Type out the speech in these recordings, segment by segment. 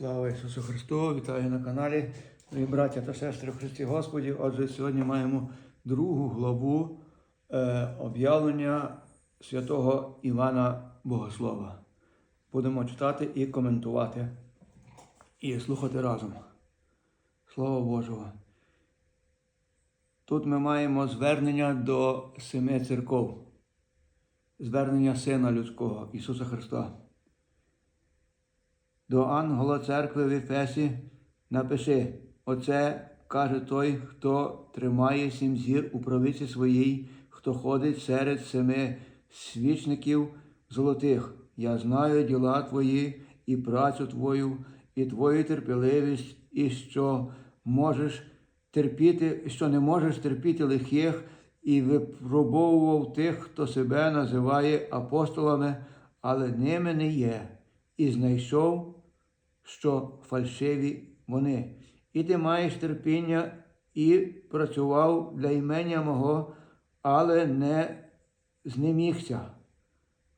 Слава Ісусу Христу! Вітаю на каналі, мої браття та сестри Христі Господі. Отже, сьогодні маємо другу главу е, об'явлення святого Івана Богослова. Будемо читати і коментувати, і слухати разом. Слава Божого. Тут ми маємо звернення до семи церков, звернення Сина Людського Ісуса Христа. До ангела церкви в Ефесі напиши: Оце каже той, хто тримає сім зір у правиці своїй, хто ходить серед семи свічників золотих. Я знаю діла твої і працю твою, і твою терпеливість, і що можеш терпіти, що не можеш терпіти лихих, і випробовував тих, хто себе називає апостолами, але ними не є, і знайшов що фальшиві вони. І ти маєш терпіння і працював для імення мого, але не знемігся.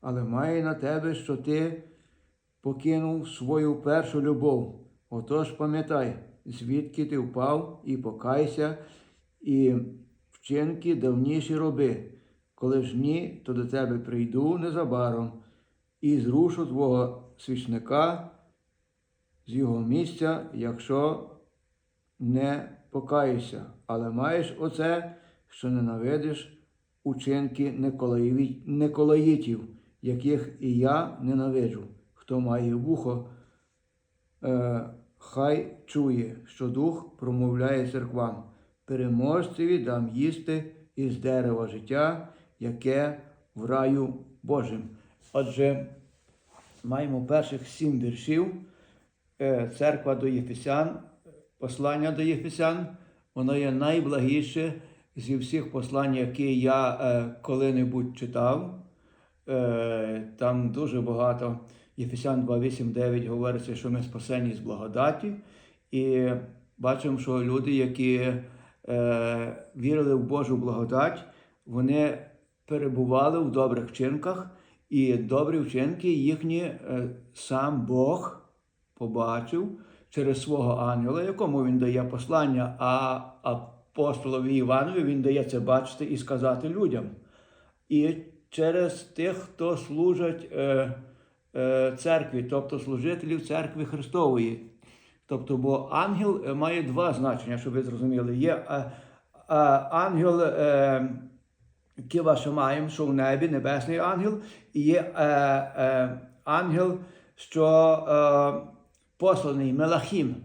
Але має на тебе, що ти покинув свою першу любов. Отож пам'ятай, звідки ти впав, і покайся, і вчинки давніші роби. Коли ж ні, то до тебе прийду незабаром і зрушу твого свічника з його місця, якщо не покаєшся, але маєш оце, що ненавидиш учинки неколаїтів, яких і я ненавиджу. Хто має вухо, е, хай чує, що дух промовляє церквам. Переможцеві дам їсти із дерева життя, яке в раю Божим. Отже, маємо перших сім віршів. Е, церква до Єфесян, послання до Єфесян, воно є найблагіше зі всіх послань, які я е, коли-небудь читав. Е, Там дуже багато. Єфесян 2.8.9 говориться, що ми спасені з благодаті. І бачимо, що люди, які вірили в Божу благодать, вони перебували в добрих вчинках, і добрі вчинки їхні сам Бог побачив через свого ангела, якому він дає послання, а апостолові Іванові він дає це бачити і сказати людям. І через тих, хто служать е, е, церкві, тобто служителів церкви Христової. Тобто, бо ангел е, має два значення, щоб ви зрозуміли. Є е, е, ангел е, Кива Шамаєм, що в небі, небесний ангел, і є е, е, ангел, що е, посланий Мелахім.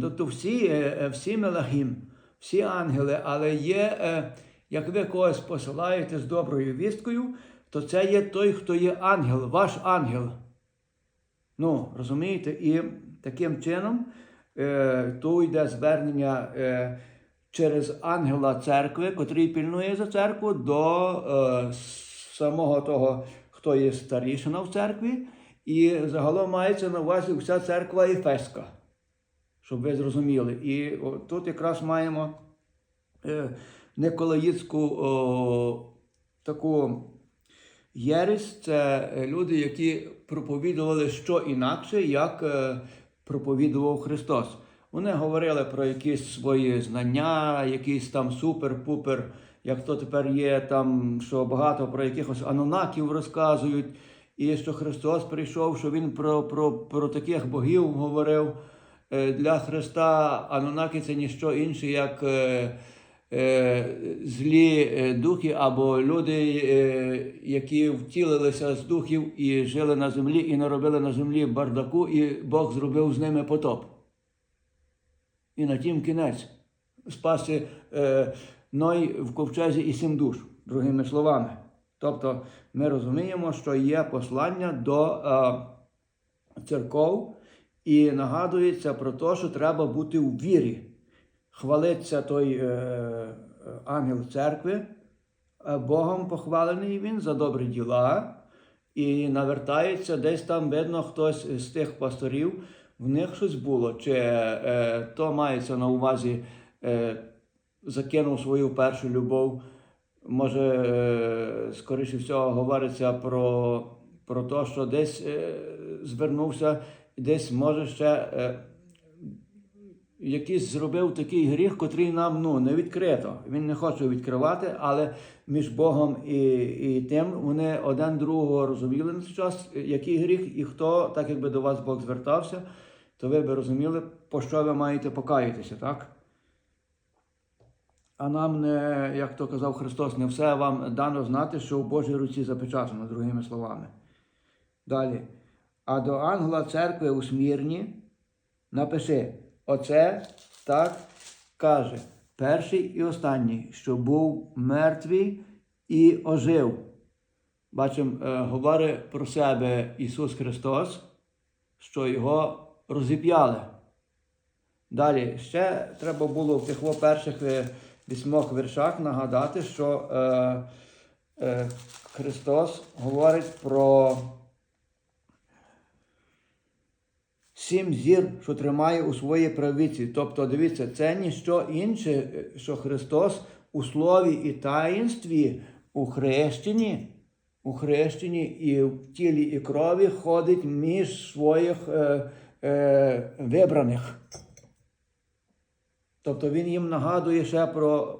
Тобто всі, е, е, всі Мелахім, всі ангели, але є, е, як ви когось посилаєте з доброю вісткою, то це є той, хто є ангел, ваш ангел. Ну, розумієте? І таким чином то йде звернення через ангела церкви, котрий пільнує за церкву, до самого того, хто є старішина в церкві. І загалом мається на увазі вся церква Ефеська, щоб ви зрозуміли. І тут якраз маємо е, Николаїцьку о, таку єресь. Це е, люди, які проповідували що інакше, як е, проповідував Христос. Вони говорили про якісь свої знання, якісь там супер-пупер, як то тепер є, там, що багато про якихось анонаків розказують. І що Христос прийшов, що Він про про, про таких богів говорив. Е, Для Христа Анунаки це ніщо інше, як е, е, злі духи або люди, які втілилися з духів і жили на землі, і наробили на землі бардаку, і Бог зробив з ними потоп. І на тім кінець спаси Ной в ковчезі і сім душ, другими словами. Тобто ми розуміємо, що є послання до е, церков і нагадується про те, що треба бути у вірі. Хвалиться той е, е, ангел церкви, е, Богом похвалений він за добрі діла, і навертається десь там, видно, хтось з тих пасторів, в них щось було. Чи е, то мається на увазі, е, закинув свою першу любов. Може, е, скоріше всього, говориться про, про те, що десь е, звернувся десь може ще е, якийсь зробив такий гріх, котрий нам ну, не відкрито. Він не хоче відкривати, але між Богом і, і тим вони один другого розуміли на цей час, який гріх, і хто, так якби до вас Бог звертався, то ви би розуміли, по що ви маєте покаятися, так? А нам не, як то казав Христос, не все вам дано знати, що в Божій руці запечатано, другими словами. Далі. А до ангела церкви у Смірні напиши: Оце так каже, перший і останній, що був мертвий і ожив. Бачимо, е, говорить про себе Ісус Христос, що Його розіп'яли. Далі ще треба було в тих перших е, вісьмох віршах нагадати, що е, е, Христос говорить про сім зір, що тримає у своїй правиці. Тобто, дивіться, це ніщо інше, що Христос у слові і таїнстві, у хрещенні, у хрещенні і в тілі і крові ходить між своїх е, е, вибраних. Тобто він їм нагадує ще про,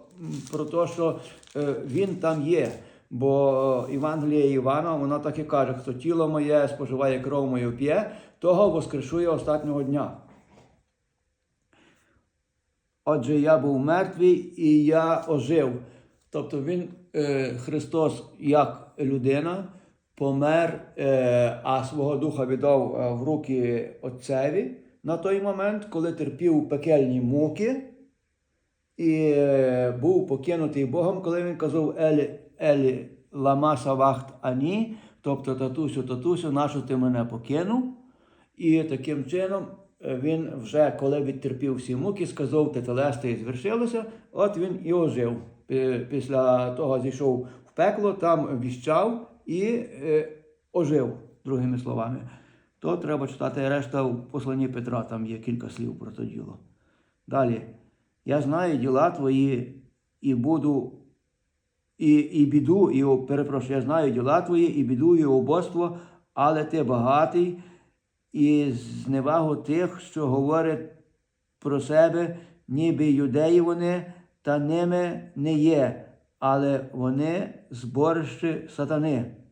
про те, що е, він там є. Бо Євангеліє Івана, воно так і каже, хто тіло моє споживає кров мою п'є, того воскрешує останнього дня. Отже, я був мертвий і я ожив. Тобто Він, е, Христос, як людина, помер, е, а свого духа віддав в руки Отцеві на той момент, коли терпів пекельні муки і е, був покинутий Богом, коли він казав Елі, Елі лама савахт ані, тобто татусю, татусю, нащо ти мене покинув? І таким чином е, він вже, коли відтерпів всі муки, сказав, те телесте і звершилося, от він і ожив. Після того зійшов в пекло, там віщав і е, ожив, другими словами. То треба читати решта в посланні Петра, там є кілька слів про то діло. Далі. Я знаю діла твої і буду, і, і біду, і перепрошую, я знаю діла твої, і біду, і убоство, але ти багатий, і зневагу тих, що говорять про себе, ніби юдеї вони, та ними не є, але вони зборище сатани.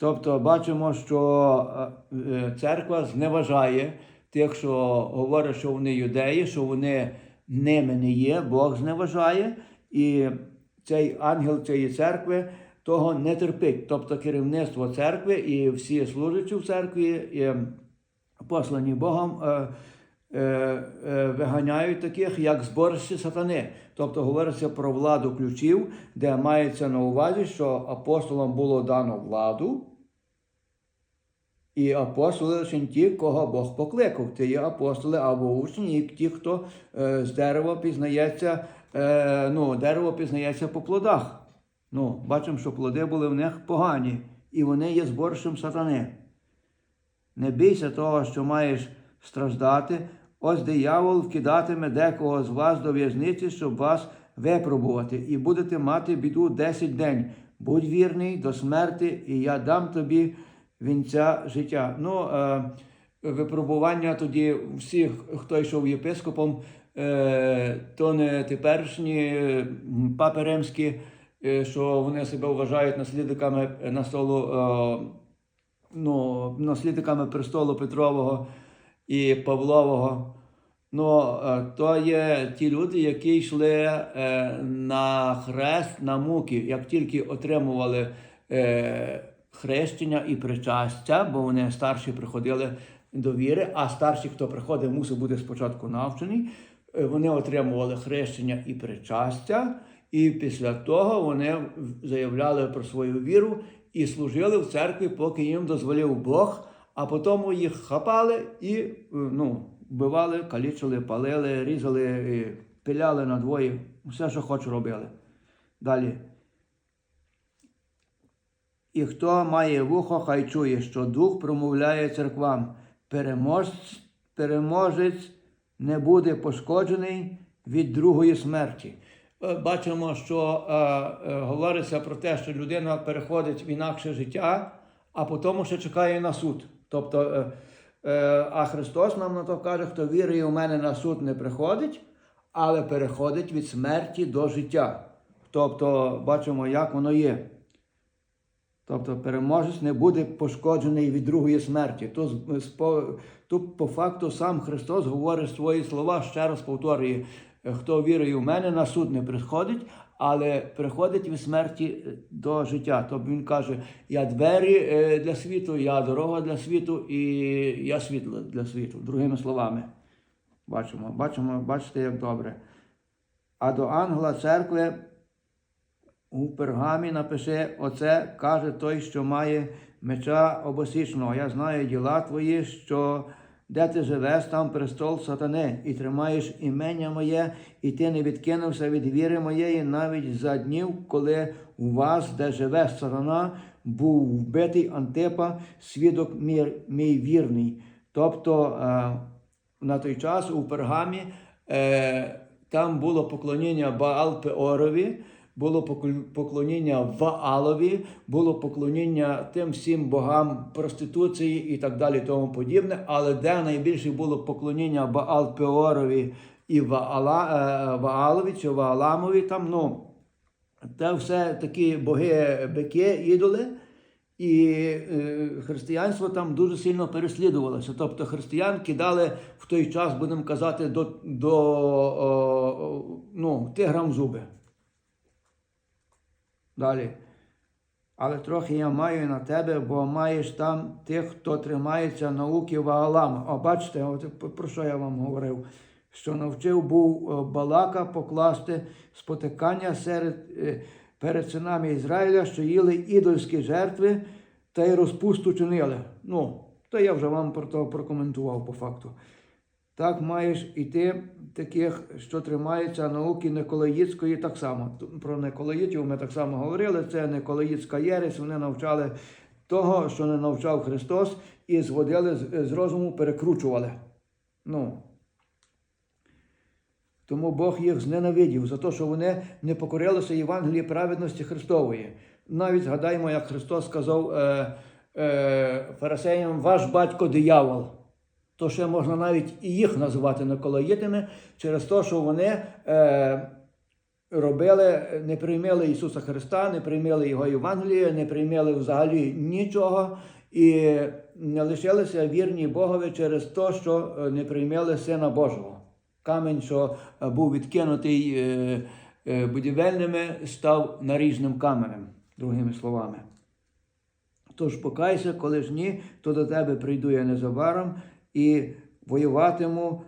Тобто бачимо, що е, е, церква зневажає тих, що говорять, що вони юдеї, що вони ними не є, Бог зневажає, і цей ангел цієї церкви того не терпить. Тобто керівництво церкви і всі служачі в церкві, і послані Богом, е, виганяють таких, як зборище сатани. Тобто говориться про владу ключів, де мається на увазі, що апостолам було дано владу. І апостоли лише ті, кого Бог покликав. Це є апостоли або учні, і ті, хто е, з дерева пізнається, е, ну, дерево пізнається по плодах. Ну, бачимо, що плоди були в них погані, і вони є зборщем сатани. Не бійся того, що маєш страждати. Ось диявол вкидатиме декого з вас до в'язниці, щоб вас випробувати, і будете мати біду 10 день. Будь вірний до смерти, і я дам тобі вінця життя. Ну, е, випробування тоді всіх, хто йшов єпископом, е, то не теперішні е, папи римські, е, що вони себе вважають наслідниками на столу. Е, ну, наслідниками престолу Петрового і Павлового. Ну, е, то є ті люди, які йшли е, на хрест, на муки, як тільки отримували е, хрещення і причастя, бо вони старші приходили до віри, а старші, хто приходить, мусив бути спочатку навчений. Вони отримували хрещення і причастя, і після того вони заявляли про свою віру і служили в церкві, поки їм дозволив Бог, а потім їх хапали і е, ну, вбивали, калічили, палили, різали, і пиляли надвоє, все, що хоч робили. Далі. І хто має вухо, хай чує, що дух промовляє церквам. Переможець, переможець не буде пошкоджений від другої смерті. е, бачимо, що е, е, говориться про те, що людина переходить в інакше життя, а потім ще чекає на суд. Тобто, е, е, а Христос нам на то каже, хто вірує у мене на суд не приходить, але переходить від смерті до життя. Тобто, бачимо, як воно є. Тобто переможець не буде пошкоджений від другої смерті. Тут, з по- факту сам Христос говорить свої слова, ще раз повторює, «Е, хто вірує в мене, на суд не приходить, але приходить від смерті е, до життя. Тобто він каже: я двері е, для світу, я дорога для світу і я світло для світу. Другими словами. Бачимо, бачимо, бачите, як добре. А до ангела церкви у пергамі напише, оце каже той, що має меча обосічного. Я знаю діла твої, що де ти живеш, там престол сатани, і тримаєш імення моє, і ти не відкинувся від віри моєї навіть за днів, коли у вас, де живе сатана, був вбитий Антипа, свідок мій, мій вірний. Тобто е, на той час у пергамі е, там було поклоніння Баал Пеорові, було поклоніння Ваалові, було поклоніння тим всім богам проституції і так далі, тому подібне. Але де найбільше було поклоніння Баал Пеорові і Ваала, е, Ваалові чи Вааламові, там, ну, це все такі боги, бики, ідоли. І е, християнство там дуже сильно переслідувалося. Тобто християн кидали в той час, будемо казати, до, до о, ну, тиграм зуби. Далі. Але трохи я маю на тебе, бо маєш там тих, хто тримається науки Ваалама. О, бачите, от про- про що я вам говорив? Що навчив був е, Балака покласти спотикання серед, е, перед синами Ізраїля, що їли ідольські жертви та й розпусту чинили. Ну, то я вже вам про то прокоментував по факту. Так маєш і ти таких, що тримаються науки Николаїцької так само. Про Николаїтів ми так само говорили. Це Николаїцька єресь. Вони навчали того, що не навчав Христос, і зводили з, розуму, перекручували. Ну. Тому Бог їх зненавидів за те, що вони не покорилися Євангелії праведності Христової. Навіть згадаємо, як Христос сказав е, е, фарисеям, ваш батько диявол то ще можна навіть і їх називати Николаїтами через те, що вони е, робили, не приймали Ісуса Христа, не приймали Його Євангелія, не приймали взагалі нічого і не лишилися вірні Богові через те, що е, не приймали Сина Божого. Камінь, що е, був відкинутий е, будівельними, став наріжним каменем, другими словами. Тож покайся, коли ж ні, то до тебе прийду я незабаром і воюватиму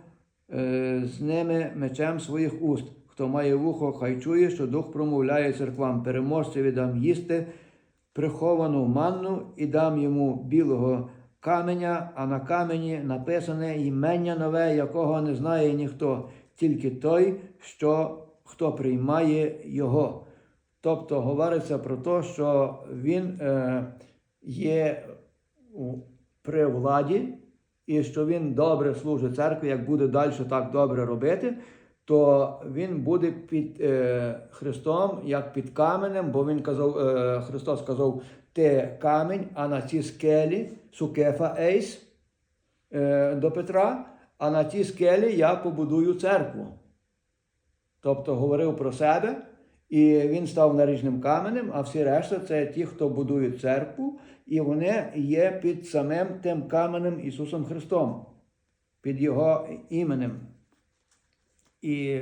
е, з ними мечем своїх уст. Хто має вухо, хай чує, що дух промовляє церквам. Переможцеві дам їсти приховану манну і дам йому білого каменя, а на камені написане імення нове, якого не знає ніхто, тільки той, що хто приймає його. Тобто говориться про те, що він е, є при владі, і що він добре служить церкві, як буде далі так добре робити, то він буде під е, Христом, як під каменем, бо він казав, е, Христос казав, ти камінь, а на цій скелі сукефа ейс е, до Петра, а на тій скелі я побудую церкву. Тобто говорив про себе, і він став наріжним каменем, а всі решта це ті, хто будує церкву, і вони є під самим тим каменем Ісусом Христом, під Його іменем. І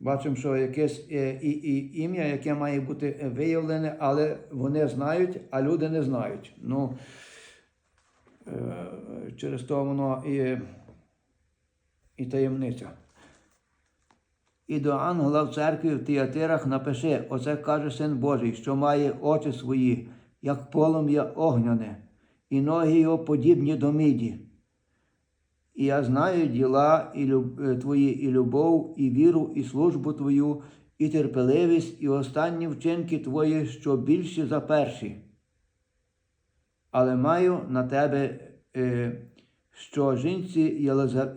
бачимо, що якесь е, і, і, ім'я, яке має бути виявлене, але вони знають, а люди не знають. Ну, е, через то воно і, і таємниця. І до ангела в церкві в Тіатирах напиши, оце каже Син Божий, що має очі свої, як полум'я огняне, і ноги його подібні до міді. І я знаю діла і люб... е, твої, і любов, і віру, і службу твою, і терпеливість, і останні вчинки твої, що більші за перші. Але маю на тебе, е, що жінці Єлиза...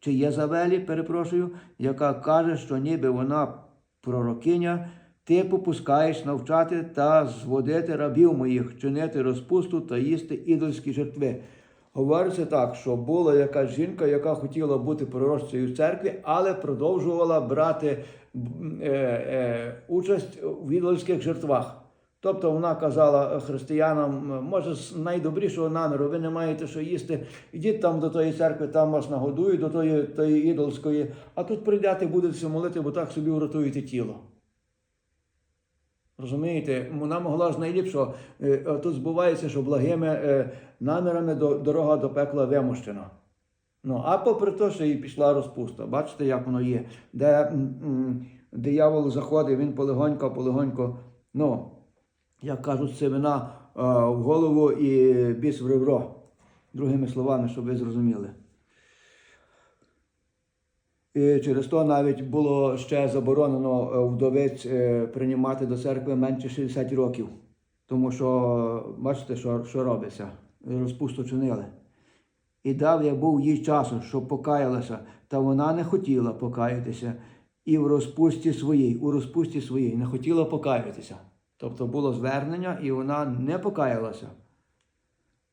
Чи Єзавелі, перепрошую, яка каже, що ніби вона пророкиня, ти попускаєш навчати та зводити рабів моїх, чинити розпусту та їсти ідольські жертви. Говориться так, що була якась жінка, яка хотіла бути пророчцею в церкві, але продовжувала брати е, е, участь в ідольських жертвах. Тобто вона казала християнам, може, з найдобрішого наміру, ви не маєте що їсти, ідіть там до тої церкви, там вас нагодують, до тої, тої ідолської, а тут прийдете, будете молити, бо так собі врятуєте тіло. Розумієте, вона могла ж найліпшого. Е, Тут збувається, що благими е, намірами дорога до пекла вимощена. Ну, а попри те, що і пішла розпуста. Бачите, як воно є. Де диявол заходить, він полегонько, полегонько, ну, як кажуть, семена е, в голову і біс в ребро. Другими словами, щоб ви зрозуміли. І через то навіть було ще заборонено е, вдовиць е, приймати до церкви менше 60 років. Тому що, бачите, що, що робиться? Розпусту чинили. І дав я був їй часу, щоб покаялася, та вона не хотіла покаятися. І в розпусті своїй, у розпусті своїй не хотіла покаятися. Тобто було звернення, і вона не покаялася.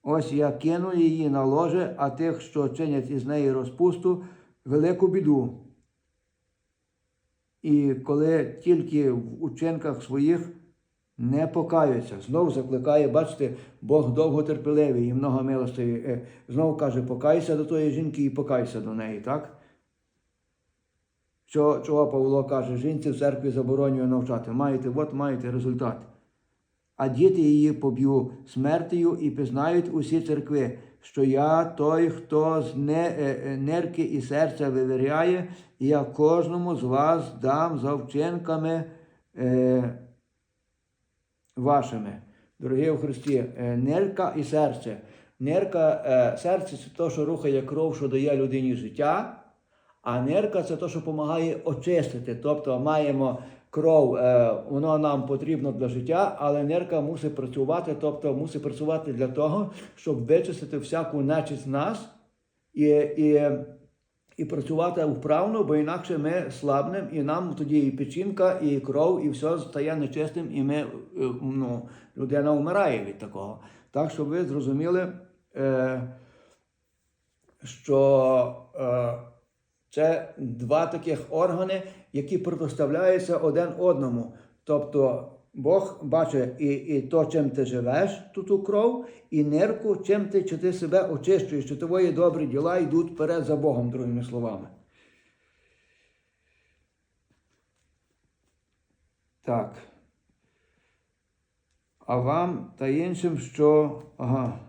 Ось я кину її на ложе, а тих, що чинять із неї розпусту, велику біду. І коли тільки в учинках своїх не покаються, знов закликає, бачите, Бог довготерпеливий і многомилостивий. Е, Знову каже, покайся до тої жінки і покайся до неї, так? Що, чого Павло каже, жінці в церкві заборонює навчати. Маєте, от маєте результат. А діти її поб'ю смертю і пізнають усі церкви, що я той, хто з не, е, е, нерки і серця вивіряє, і я кожному з вас дам за вчинками е, вашими. Дорогі у Христі, е, нерка і серце. Нерка, е, серце це те, що рухає кров, що дає людині життя. А нерка це те, що допомагає очистити. Тобто маємо кров, е, воно нам потрібно для життя, але нерка мусить працювати, тобто мусить працювати для того, щоб вичистити всяку нечисть з нас і, і, і працювати вправно, бо інакше ми слабнемо, і нам тоді і печінка, і кров, і все стає нечистим, і ми, е, ну, людина вмирає від такого. Так, щоб ви зрозуміли, е, що. Е, це два таких органи, які протиставляються один одному. Тобто Бог бачить і, і то, чим ти живеш, тут у кров, і нирку, чим ти чи ти себе очищуєш, чи твої добрі діла йдуть вперед за Богом, другими словами. Так. А вам та іншим, що. Ага.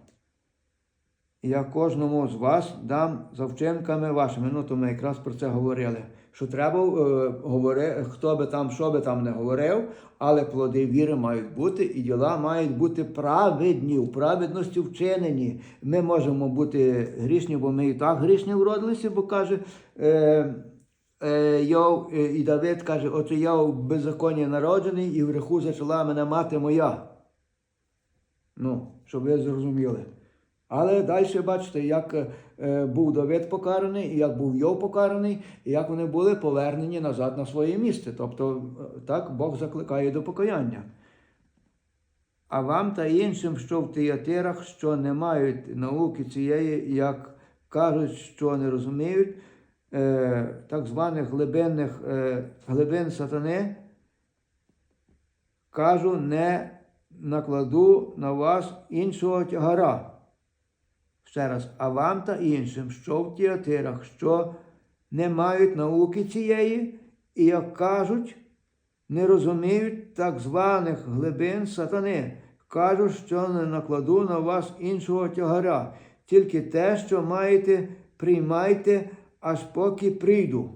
Я кожному з вас дам за вчинками вашими. Ну, то ми якраз про це говорили. Що треба е, говорити, хто би там, що би там не говорив, але плоди віри мають бути, і діла мають бути праведні, в праведності вчинені. Ми можемо бути грішні, бо ми і так грішні вродилися, бо каже. Е, е, Йов, е, і Давид каже, оце я в беззаконні народжений, і в греху зачала мене мати моя. Ну, щоб ви зрозуміли. Але далі бачите, як е, був Давид покараний, і як був Йов покараний, і як вони були повернені назад на своє місце. Тобто, е, так Бог закликає до покаяння. А вам та іншим, що в театирах, що не мають науки цієї, як кажуть, що не розуміють, е, так званих глибинних глибин сатани, кажу, не накладу на вас іншого тягара. Ще раз, а вам та іншим, що в тіатирах, що не мають науки цієї, і, як кажуть, не розуміють так званих глибин сатани, кажуть, що не накладу на вас іншого тягаря, тільки те, що маєте, приймайте, аж поки прийду.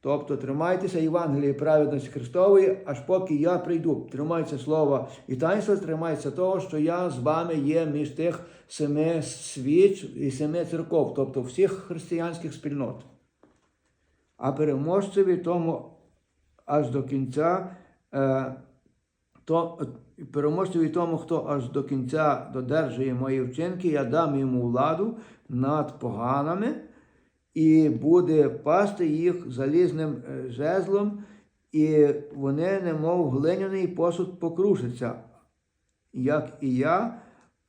Тобто тримайтеся Євангелії праведності Христової, аж поки я прийду. Тримайтеся слова і таїнства, тримайтеся того, що я з вами є між тих семи свіч і семи церков, тобто всіх християнських спільнот. А переможцеві тому аж до кінця, е, то, переможцеві тому, хто аж до кінця додержує мої вчинки, я дам йому владу над поганами і буде пасти їх залізним е, жезлом, і вони, немов глиняний посуд, покрушаться, як і я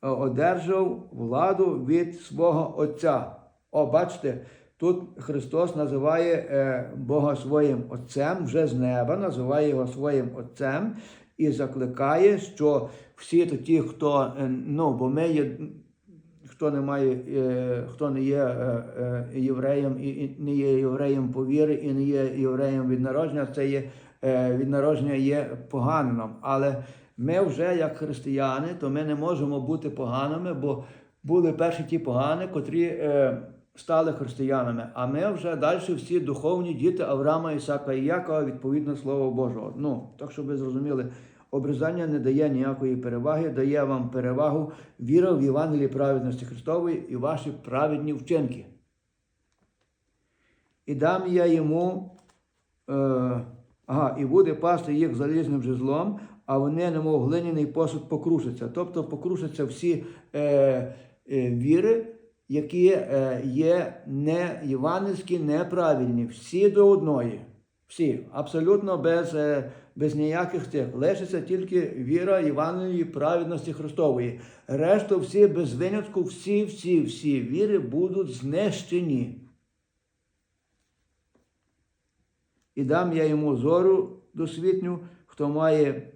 е, одержав владу від свого Отця. О, бачите, тут Христос називає е, Бога своїм Отцем, вже з неба, називає його своїм Отцем і закликає, що всі ті, хто, ну, бо ми є, хто не має, е, хто не є е, е, євреєм і, не є євреєм по вірі, і не є євреєм від народження, це є від народження є поганином. Але ми вже, як християни, то ми не можемо бути поганими, бо були перші ті погані, котрі стали християнами. А ми вже далі всі духовні діти Авраама, Ісака і Якова, відповідно Слова Божого. Ну, так щоб ви зрозуміли, обрізання не дає ніякої переваги, дає вам перевагу віра в Євангелії праведності Христової і ваші праведні вчинки. І дам я йому, е, ага, і буде пасти їх залізним жезлом, а вони, немов глиняний посуд, покрушаться. Тобто покрушаться всі е, е, віри, які е, є не євангельські, неправильні, всі до одної. Всі, абсолютно без, е, без ніяких цих. Лишиться тільки віра Євангелії праведності Христової. Решту всі без винятку, всі, всі, всі віри будуть знищені. І дам я йому зору досвітню, хто має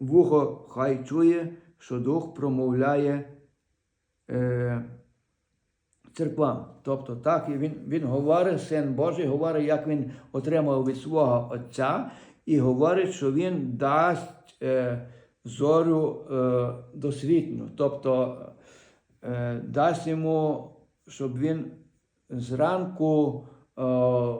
вухо, хай чує, що дух промовляє е, церквам. Тобто, так, він, він говорить, син Божий, говорить, як він отримав від свого Отця, і говорить, що він дасть е, зору е, досвітню. Тобто е, дасть йому, щоб він зранку. Е,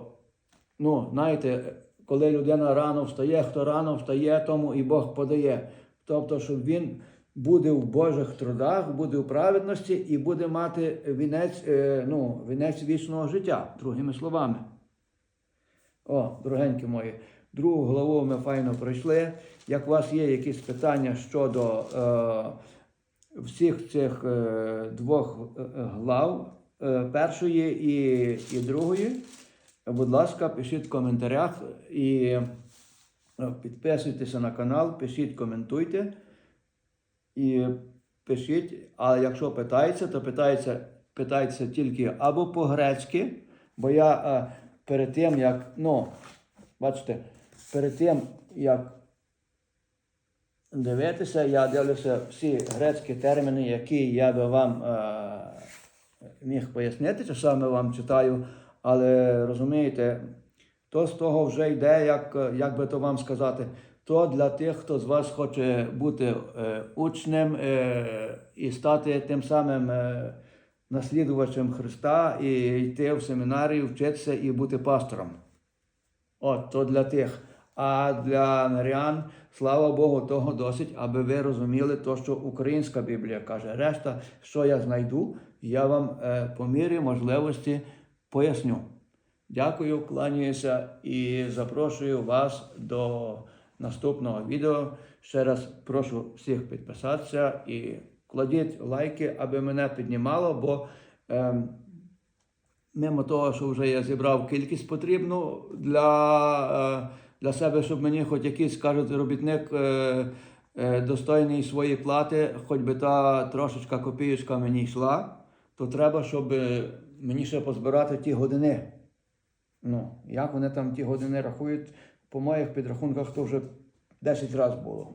Ну, знаєте, коли людина рано встає, хто рано встає, тому і Бог подає. Тобто, щоб він буде в Божих трудах, буде в праведності і буде мати вінець, е, ну, вінець вічного життя, другими словами. О, дорогенькі мої, другу главу ми файно пройшли. Як у вас є якісь питання щодо е, всіх цих е, двох е, глав, е, першої і, і другої, будь ласка, пишіть в коментарях і е, підписуйтеся на канал, пишіть, коментуйте. І пишіть, а якщо питається, то питається, питається тільки або по-грецьки, бо я е, перед тим, як, ну, бачите, перед тим, як дивитися, я дивлюся всі грецькі терміни, які я би вам е, міг пояснити, часами вам читаю, але розумієте, то з того вже йде, як, як би то вам сказати, то для тих, хто з вас хоче бути е, учнем е, і стати тим самим е, наслідувачем Христа, і йти в семінарію, вчитися і бути пастором. От, то для тих. А для нарян, слава Богу, того досить, аби ви розуміли те, що українська Біблія каже. Решта, що я знайду, я вам е, по мірі можливості поясню. Дякую, кланяюся і запрошую вас до наступного відео. Ще раз прошу всіх підписатися і кладіть лайки, аби мене піднімало, бо ем, мимо того, що вже я зібрав кількість потрібну для, е, для себе, щоб мені хоч якийсь, кажуть, робітник е, е, достойний своєї плати, хоч би та трошечка копієчка мені йшла, то треба, щоб е, мені ще позбирати ті години. Ну, як вони там ті години рахують, по моїх підрахунках то вже 10 разів було.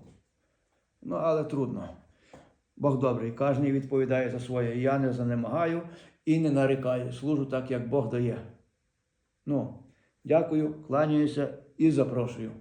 Ну, але трудно. Бог добрий, кожен відповідає за своє. Я не занемагаю і не нарікаю. Служу так, як Бог дає. Ну, дякую, кланяюся і запрошую.